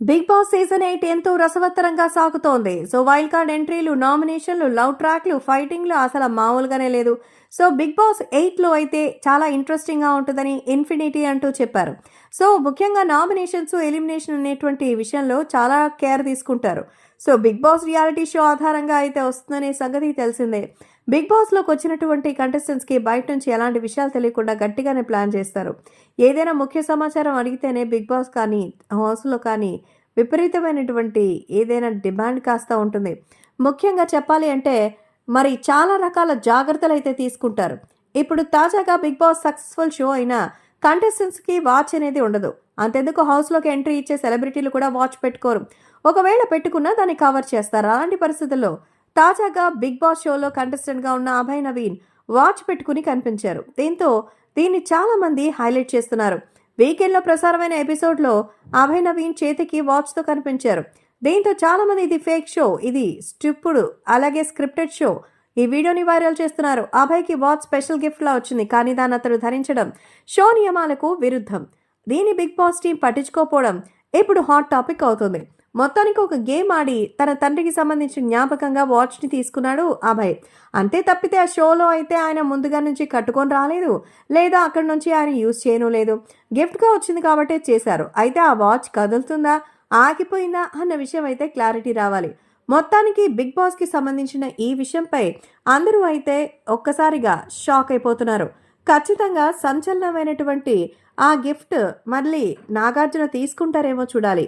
Big boss season eight ఎంతో రసవత్తరంగా సాగుతోంది. సో వైల్డ్ కార్డ్ ఎంట్రీలు నామినేషన్లు లవ్ ట్రాక్లు ఫైటింగ్లు అసలు మామూలుగానే లేదు. సో బిగ్ బాస్ ఎయిట్లో అయితే చాలా ఇంట్రెస్టింగ్గా ఉంటుందని ఇన్ఫినిటీ అంటూ చెప్పారు. సో ముఖ్యంగా నామినేషన్స్ ఎలిమినేషన్ అనేటువంటి విషయంలో చాలా కేర్ తీసుకుంటారు. So Bigg Boss reality show ఆధారంగా అయితే వస్తుందనే సంగతి తెలిసిందే. బిగ్ బాస్లోకి వచ్చినటువంటి కంటెస్టెంట్స్కి బయట నుంచి ఎలాంటి విషయాలు తెలియకుండా గట్టిగానే ప్లాన్ చేస్తారు. ఏదైనా ముఖ్య సమాచారం అడిగితేనే బిగ్ బాస్ కానీ హౌస్లో కానీ విపరీతమైనటువంటి ఏదైనా డిమాండ్ కాస్త ఉంటుంది. ముఖ్యంగా చెప్పాలి అంటే మరి చాలా రకాల జాగ్రత్తలు అయితే తీసుకుంటారు. ఇప్పుడు తాజాగా బిగ్ బాస్ సక్సెస్ఫుల్ షో అయిన కంటెస్టెంట్స్కి వాచ్ అనేది ఉండదు. అంతెందుకు హౌస్లోకి ఎంట్రీ ఇచ్చే సెలబ్రిటీలు కూడా వాచ్ పెట్టుకోరు. ఒకవేళ పెట్టుకున్నా దాన్ని కవర్ చేస్తారు. అలాంటి పరిస్థితుల్లో తాజాగా బిగ్ బాస్ షోలో కంటెస్టెంట్గా ఉన్న అభయ్ నవీన్ వాచ్ పెట్టుకుని కనిపించారు. దీంతో దీన్ని చాలామంది హైలైట్ చేస్తున్నారు. వీకెండ్లో ప్రసారమైన ఎపిసోడ్లో అభయ్ నవీన్ చేతికి వాచ్తో కనిపించారు. దీంతో చాలామంది ఇది ఫేక్ షో. ఇది స్టిప్పుడు అలాగే స్క్రిప్టెడ్ షో. ఈ వీడియోని వైరల్ చేస్తున్నారు. అభయ్కి వాచ్ స్పెషల్ గిఫ్ట్లా వచ్చింది. కానీ దాన్ని అతడు ధరించడం షో నియమాలకు విరుద్ధం. దీని బిగ్ బాస్ టీం పట్టించుకోపోవడం ఇప్పుడు హాట్ టాపిక్ అవుతుంది. మొత్తానికి ఒక గేమ్ ఆడి తన తండ్రికి సంబంధించిన జ్ఞాపకంగా వాచ్ని తీసుకున్నాడు అభయ్. అంతే తప్పితే ఆ షోలో అయితే ఆయన ముందుగా నుంచి కట్టుకొని రాలేదు. లేదా అక్కడి నుంచి ఆయన యూజ్ చేయను లేదు. గిఫ్ట్గా వచ్చింది కాబట్టే చేశారు. అయితే ఆ వాచ్ కదులుతుందా ఆగిపోయిందా అన్న విషయం అయితే క్లారిటీ రావాలి. మొత్తానికి బిగ్ బాస్కి సంబంధించిన ఈ విషయంపై అందరూ అయితే ఒక్కసారిగా షాక్ అయిపోతున్నారు. ఖచ్చితంగా సంచలనమైనటువంటి ఆ గిఫ్ట్ మళ్ళీ నాగార్జున తీసుకుంటారేమో చూడాలి.